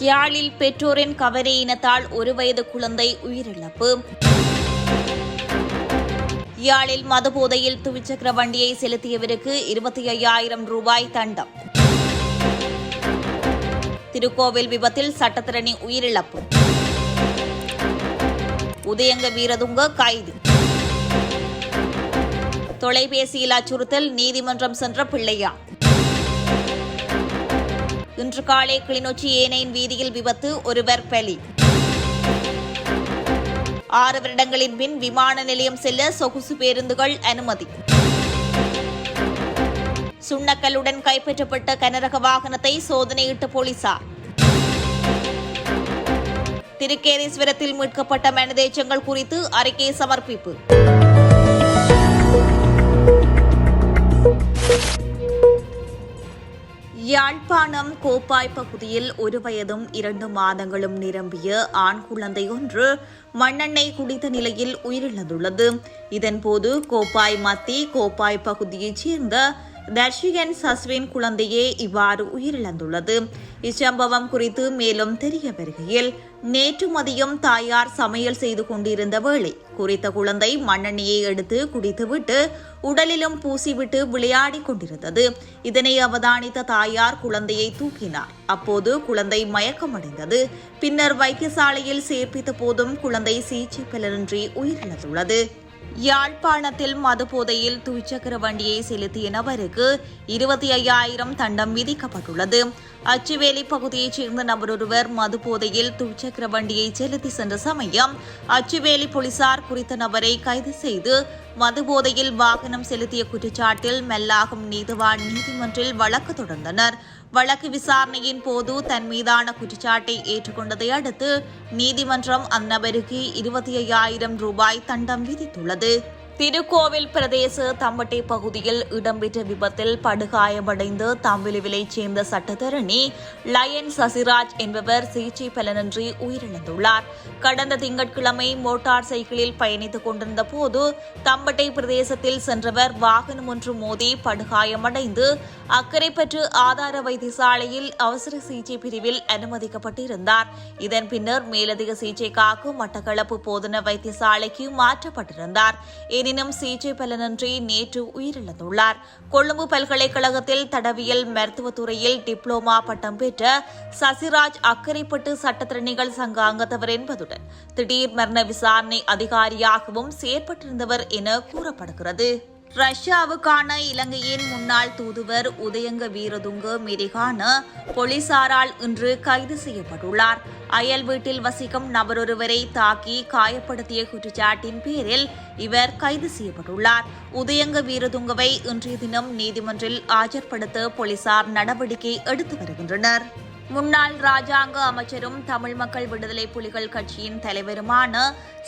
யாழில் பெற்றோரின் கவரையினத்தால் ஒரு வயது குழந்தை உயிரிழப்பு. யாழில் மதுபோதையில் துவிச்சக்கர வண்டியை செலுத்தியவருக்கு இருபத்தி ஐயாயிரம் ரூபாய் தண்டம். திருக்கோவில் விபத்தில் சட்டத்திரணி உயிரிழப்பு. உதயங்க வீரதுங்க கைது. தொலைபேசியில் அச்சுறுத்தல் நீதிமன்றம் சென்ற பிள்ளையா இன்று காலை கிளிநொச்சி ஏனையின் வீதியில் விபத்து ஒருவர் பலி. ஆறு வருடங்களின் பின் விமான நிலையம் செல்ல சொகுசு பேருந்துகள் அனுமதி. சுண்ணக்கல்லுடன் கைப்பற்றப்பட்ட கனரக வாகனத்தை சோதனையிட்ட போலீசார். திருக்கேதீஸ்வரத்தில் மீட்கப்பட்ட மனிதேச்சங்கள் குறித்து அறிக்கை சமர்ப்பிப்பு. யாழ்ப்பாணம் கோப்பாய் பகுதியில் ஒரு வயதும் இரண்டு மாதங்களும் நிரம்பிய ஆண் குழந்தை ஒன்று மண்ணெண்ணெய் குடித்த நிலையில் உயிரிழந்துள்ளது. இதன்போது கோப்பாய் மத்தி கோப்பாய் பகுதியைச் சேர்ந்த தர்ஷிகன் சஸ்வின் குழந்தையே இவ்வாறு உயிரிழந்துள்ளது. இச்சம்பவம் குறித்து மேலும் தெரிய வருகையில் நேற்று மதியம் தாயார் சமையல் செய்து கொண்டிருந்த வேளை குறித்த குழந்தை மண்ணெண்ணியை எடுத்து குடித்துவிட்டு உடலிலும் பூசிவிட்டு விளையாடிக் கொண்டிருந்தது. இதனை அவதானித்த தாயார் குழந்தையை தூக்கினார். அப்போது குழந்தை மயக்கமடைந்தது. பின்னர் வைத்தியசாலையில் சேர்ப்பித்த போதும் குழந்தை சிகிச்சை பலனின்றி உயிரிழந்துள்ளது. யாழ்ப்பாணத்தில் மதுபோதையில் துவிச்சக்கர வண்டியை செலுத்திய நபருக்கு இருபத்தி ஐயாயிரம் தண்டம் விதிக்கப்பட்டுள்ளது. அச்சுவேலி பகுதியைச் சேர்ந்த நபர் ஒருவர் மதுபோதையில் துவிச்சக்கர வண்டியை செலுத்தி சென்ற சமயம் அச்சுவேலி போலீசார் குறித்த நபரை கைது செய்து மதுபோதையில் வாகனம் செலுத்திய குற்றச்சாட்டில் மெல்லாகும் நீதிவான் நீதிமன்றில் வழக்கு தொடர்ந்தனர். வழக்கு விசாரணையின் போது தன் மீதான குற்றச்சாட்டை ஏற்றுக்கொண்டதை அடுத்து நீதிமன்றம் அந்நபருக்கு இருபத்தி ஐயாயிரம் ரூபாய் தண்டம் விதித்துள்ளது. திருக்கோவில் பிரதேச தம்பட்டை பகுதியில் இடம்பெற்ற விபத்தில் படுகாயமடைந்து தம்பிலுவிலைச் சேர்ந்த சட்டத்தரணி லயன் சசிராஜ் என்பவர் சிகிச்சை பலனின்றி உயிரிழந்துள்ளார். கடந்த திங்கட்கிழமை மோட்டார் சைக்கிளில் பயணித்துக் கொண்டிருந்த போது தம்பட்டை பிரதேசத்தில் சென்றவர் வாகனம் ஒன்று மோதி படுகாயமடைந்து அக்கரைப்பற்று ஆதார வைத்தியசாலையில் அவசர சிகிச்சை பிரிவில் அனுமதிக்கப்பட்டிருந்தார். இதன் பின்னர் மேலதிக சிகிச்சைக்காக மட்டக்களப்பு போதன வைத்தியசாலைக்கு மாற்றப்பட்டிருந்தார். எனினும் சிகிச்சை பலனின்றி நேற்று உயிரிழந்துள்ளார். கொழும்பு பல்கலைக்கழகத்தில் தடவியல் மருத்துவத்துறையில் டிப்ளோமா பட்டம் பெற்ற சசிராஜ் அக்கரைப்பட்டு சட்டத்திறனிகள் சங்க அங்கத்தவர் என்பதுடன் திடீர் மரண விசாரணை அதிகாரியாகவும் செயற்பட்டிருந்தவர் என கூறப்படுகிறது. ரஷ்யாவுக்கான இலங்கையின் முன்னாள் தூதுவர் உதயங்க வீரதுங்க மெரிகான போலீசாரால் இன்று கைது செய்யப்பட்டுள்ளார். அயல் வீட்டில் வசிக்கும் நபரொருவரை தாக்கி காயப்படுத்திய குற்றச்சாட்டின் பேரில் இவர் கைது செய்யப்பட்டுள்ளார். உதயங்க வீரதுங்கவை இன்றைய தினம் நீதிமன்றில் ஆஜர்படுத்த போலீசார் நடவடிக்கை எடுத்து வருகின்றனர். முன்னாள் ராஜாங்க அமைச்சரும் தமிழ் மக்கள் விடுதலை புலிகள் கட்சியின் தலைவருமான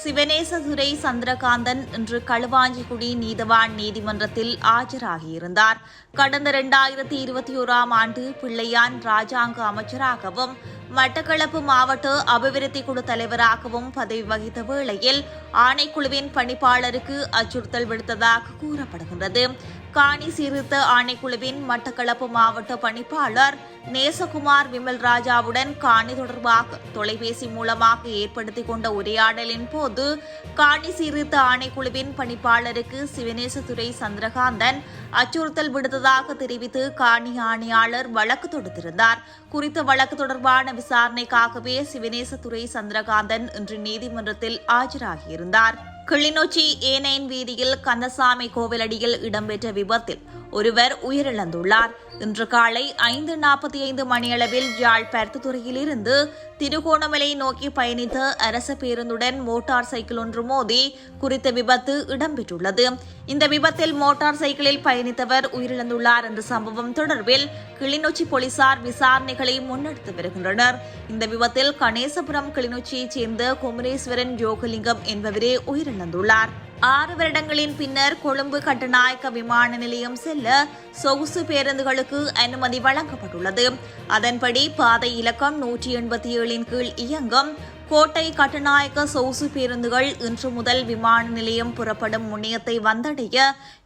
சிவனேசதுரை சந்திரகாந்தன் இன்று களுவாஞ்சிக்குடி நீதவான் நீதிமன்றத்தில் ஆஜராகியிருந்தார். கடந்த இரண்டாயிரத்தி இருபத்தி ஓராம் ஆண்டு பிள்ளையான் ராஜாங்க அமைச்சராகவும் மட்டக்களப்பு மாவட்ட அபிவிருத்தி குழு தலைவராகவும் பதவி வகித்த வேளையில் ஆணைக்குழுவின் பணிப்பாளருக்கு அச்சுறுத்தல் விடுத்ததாக கூறப்படுகின்றது. காணி சீர்திருத்த ஆணைக்குழுவின் மட்டக்களப்பு மாவட்ட பணிப்பாளர் நேசகுமார் விமல் ராஜாவுடன் காணி தொடர்பாக தொலைபேசி மூலமாக ஏற்படுத்திக் கொண்ட உரையாடலின் போது காணி சீர்திருத்த ஆணைக்குழுவின் பணிப்பாளருக்கு சிவனேசதுரை சந்திரகாந்தன் அச்சுறுத்தல் விடுத்ததாக தெரிவித்து காணி ஆணையாளர் வழக்கு தொடுத்திருந்தார். குறித்த வழக்கு தொடர்பான விசாரணைக்காகவே சிவனேசதுரை சந்திரகாந்தன் இன்று நீதிமன்றத்தில் ஆஜராகியிருந்தார். கிளிநொச்சி ஏனைன் வீதியில் கந்தசாமி கோவிலடியில் இடம்பெற்ற விபத்தில் ஒருவர் உயிரிழந்துள்ளார். இன்று காலை ஐந்து நாற்பத்தி ஐந்து மணியளவில் யாழ் பருத்துத்துறையிலிருந்து திருகோணமலை நோக்கி பயணித்த அரசு பேருந்துடன் மோட்டார் சைக்கிள் ஒன்று மோதி குறித்த விபத்து இடம்பெற்றுள்ளது. இந்த விபத்தில் மோட்டார் சைக்கிளில் பயணித்தவர் உயிரிழந்துள்ளார் என்ற சம்பவம் தொடர்பில் கிளிநொச்சி போலீசார் விசாரணைகளை முன்னெடுத்து வருகின்றனர். இந்த விபத்தில் கணேசபுரம் கிளிநொச்சியைச் சேர்ந்த குமரேஸ்வரன் யோகலிங்கம் என்பவரே உயிரிழந்துள்ளார் ஆறு வருடங்களின் பின்னர் கொழும்பு கட்டுநாயக்க விமான நிலையம் செல்ல சொகுசு பேருந்துகளுக்கு அனுமதி வழங்கப்பட்டுள்ளது. அதன்படி பாதை இலக்கம் நூற்றி எண்பத்தி ஏழின் கீழ் இயங்கும். கோட்டை கட்டுநாயக்க சொகுசு பேருந்துகள் இன்று முதல் விமான நிலையம் புறப்படும் முனையத்தை வந்தடைய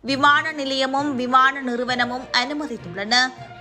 விமான நிலையமும் விமான நிறுவனமும் அனுமதித்துள்ளன.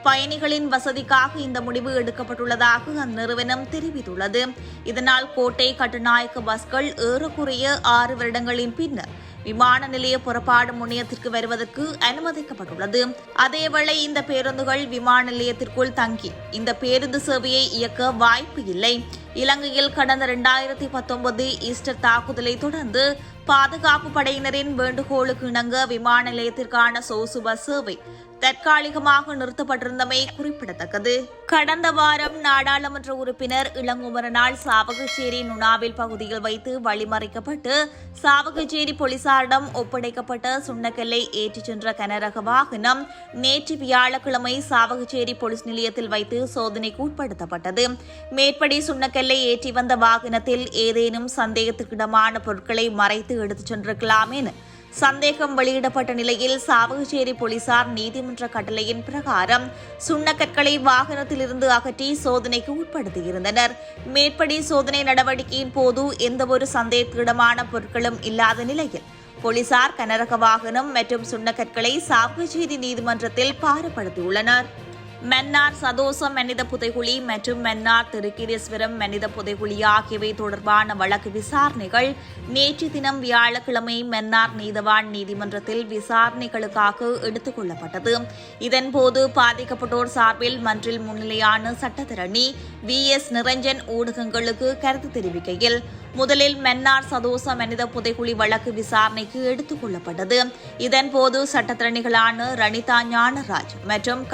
பயணிகளின் வசதிக்காக இந்த முடிவு எடுக்கப்பட்டுள்ளதாக அந்நிறுவனம் தெரிவித்துள்ளது. இதனால் கோட்டை கட்டுநாயக்க பஸ்கள் ஏறக்குறைய ஆறு வருடங்களின் பின்னர் விமான நிலைய புறப்பாடு முனையத்திற்கு வருவதற்கு அனுமதிக்கப்பட்டுள்ளது. அதேவேளை இந்த பேருந்துகள் விமான நிலையத்திற்குள் தங்கி இந்த பேருந்து சேவையை இயக்க வாய்ப்பு இல்லை. இலங்கையில் கடந்த இரண்டாயிரத்தி பத்தொன்பது ஈஸ்டர் தாக்குதலை தொடர்ந்து பாதுகாப்பு படையினரின் வேண்டுகோளுக்கு இணங்க விமான நிலையத்திற்கான சோசு பஸ் சேவை தற்காலிகமாக நிறுத்தப்பட்டிருந்தமை குறிப்பிடத்தக்கது. கடந்த வாரம் நாடாளுமன்ற உறுப்பினர் இளங்குமரனால் சாவகச்சேரி நுணாவில் பகுதியில் வைத்து வழிமறைக்கப்பட்டு சாவகச்சேரி போலீசாரிடம் ஒப்படைக்கப்பட்ட சுண்ணக்கல்லை ஏற்றிச் சென்ற கனரக வாகனம் நேற்று வியாழக்கிழமை சாவகச்சேரி போலீஸ் நிலையத்தில் வைத்து சோதனைக்கு உட்படுத்தப்பட்டது. மேற்படி சுண்ணக்கல்லை ஏற்றி வந்த வாகனத்தில் ஏதேனும் சந்தேகத்துக்கிடமான பொருட்களை மறைத்து எடுத்துச் சென்றிருக்கலாம் என சந்தேகம் வெளியிடப்பட்ட நிலையில் சாவகச்சேரி போலீசார் நீதிமன்ற கட்டளையின் பிரகாரம் சுண்ணக்கற்களை வாகனத்திலிருந்து அகற்றி சோதனைக்கு உட்படுத்தியிருந்தனர். மேற்படி சோதனை நடவடிக்கையின் போது எந்தவொரு சந்தேகத்திடமான பொருட்களும் இல்லாத நிலையில் போலீசார் கனரக வாகனம் மற்றும் சுண்ணக்கற்களை சாவகச்சேரி நீதிமன்றத்தில் பாரப்படுத்தியுள்ளனர். மென்னார் சதோசம் மனித புதைகுழி மற்றும் மென்னார் திருக்கீரேஸ்வரம் மனித புதைகுழி ஆகியவை தொடர்பான வழக்கு விசாரணைகள் நேற்று தினம் வியாழக்கிழமை மென்னார் நீதவான் நீதிமன்றத்தில் விசாரணைகளுக்காக எடுத்துக் கொள்ளப்பட்டது. இதன்போது பாதிக்கப்பட்டோர் சார்பில் மன்றில் முன்னிலையான சட்டத்திரணி வி. எஸ். நிரஞ்சன் ஊடகங்களுக்கு கருத்து தெரிவிக்கையில் முதலில் மென்னார் சதோச மனித புதைகுழி வழக்கு விசாரணைக்கு எடுத்துக் கொள்ளப்பட்டது. இதன்போது சட்டத்திரணிகளான ரணிதா ஞானராஜ் மற்றும்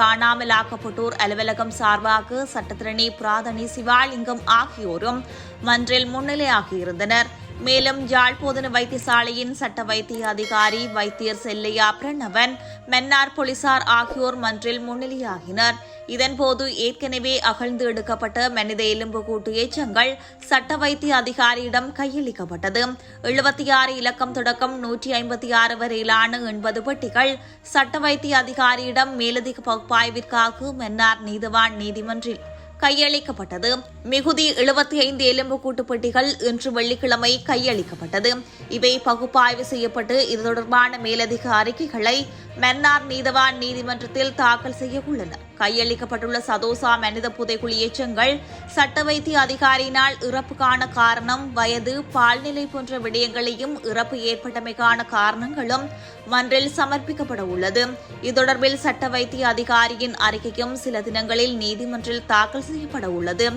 காணாமலாக்கப்பட்டோர் அலுவலகம் சார்பாக சட்டத்திரணி பிராதணி சிவாலிங்கம் ஆகியோரும் மன்றில் முன்னிலையாகியிருந்தனர். மேலும் யாழ்போதன வைத்தியசாலையின் சட்ட வைத்திய அதிகாரி வைத்தியர் செல்லையா பிரணவன் மென்னார் போலீசார் ஆகியோர் மன்றில் முன்னிலையாகினர். இதன்போது ஏற்கனவே அகழ்ந்து எடுக்கப்பட்ட மனித எலும்புக்கூட்டு எச்சங்கள் சட்ட வைத்திய அதிகாரியிடம் கையளிக்கப்பட்டது. எழுபத்தி ஆறு இலக்கம் தொடக்கம் நூற்றி ஐம்பத்தி ஆறு வரையிலான எண்பது பெட்டிகள் சட்ட வைத்திய அதிகாரியிடம் மேலதிக பகுப்பாய்விற்காக மன்னார் நீதிவான் நீதிமன்றில் கையளிக்கப்பட்டது. மிகுதி எழுபத்தி ஐந்து எலும்புக்கூட்டு பெட்டிகள் இன்று வெள்ளிக்கிழமை கையளிக்கப்பட்டது. இவை பகுப்பாய்வு செய்யப்பட்டு இது தொடர்பான மேலதிக அறிக்கைகளை மன்னார் நீதவான் நீதிமன்றத்தில் தாக்கல் செய்ய உள்ளனர். கையளிக்கப்பட்டுள்ள சதோசா மனித புதைக்குழி எச்சங்கள் சட்ட வைத்திய அதிகாரியினால் இறப்புக்கான காரணம் வயது பால்நிலை போன்ற விடயங்களையும் இறப்பு ஏற்பட்டமைக்கான காரணங்களும் மன்றில் சமர்ப்பிக்கப்பட உள்ளது. இது தொடர்பில் சட்ட வைத்திய அதிகாரியின் அறிக்கையும் சில தினங்களில் நீதிமன்றில் தாக்கல் செய்யப்பட உள்ளது.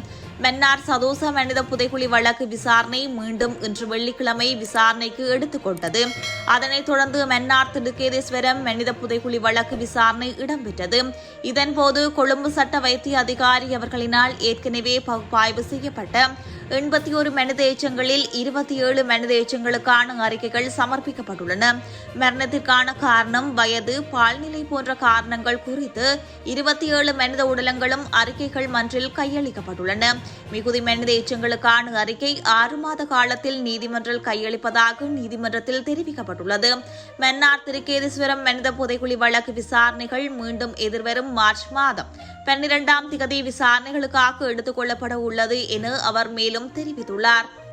மன்னார் சதோச மனித புதைக்குழி வழக்கு விசாரணை மீண்டும் இன்று வெள்ளிக்கிழமை விசாரணைக்கு எடுத்துக்கொண்டது அதனைத் தொடர்ந்து மன்னார் திருக்கேதேஸ்வரம் மனித புதைக்குழி வழக்கு விசாரணை இடம்பெற்றது. இதன்போது கொழும்பு சட்ட வைத்திய அதிகாரி அவர்களினால் ஏற்கனவே பகுப்பாய்வு செய்யப்பட்ட எண்பத்தி ஒரு மனித எச்சங்களில் இருபத்தி ஏழு மனித எச்சங்களுக்கான அறிக்கைகள் சமர்ப்பிக்கப்பட்டுள்ளன. மரணத்திற்கான காரணம் வயது பால்நிலை போன்ற காரணங்கள் குறித்து இருபத்தி ஏழு மனித உடலங்களும் அறிக்கைகள் மன்றில் கையளிக்கப்பட்டுள்ளன. மிகுதி மனித எச்சங்களுக்கான அறிக்கை ஆறு மாத காலத்தில் நீதிமன்றில் கையளிப்பதாக நீதிமன்றத்தில் தெரிவிக்கப்பட்டுள்ளது. மன்னார் திருக்கேதீஸ்வரம் மனித புதைக்குழி வழக்கு விசாரணைகள் மீண்டும் எதிர்வரும் மார்ச் மாதம் பன்னிரண்டாம் திகதி விசாரணைகளுக்காக எடுத்துக் கொள்ளப்பட உள்ளது என அவர் மேலும் தெரிவித்துள்ளார்.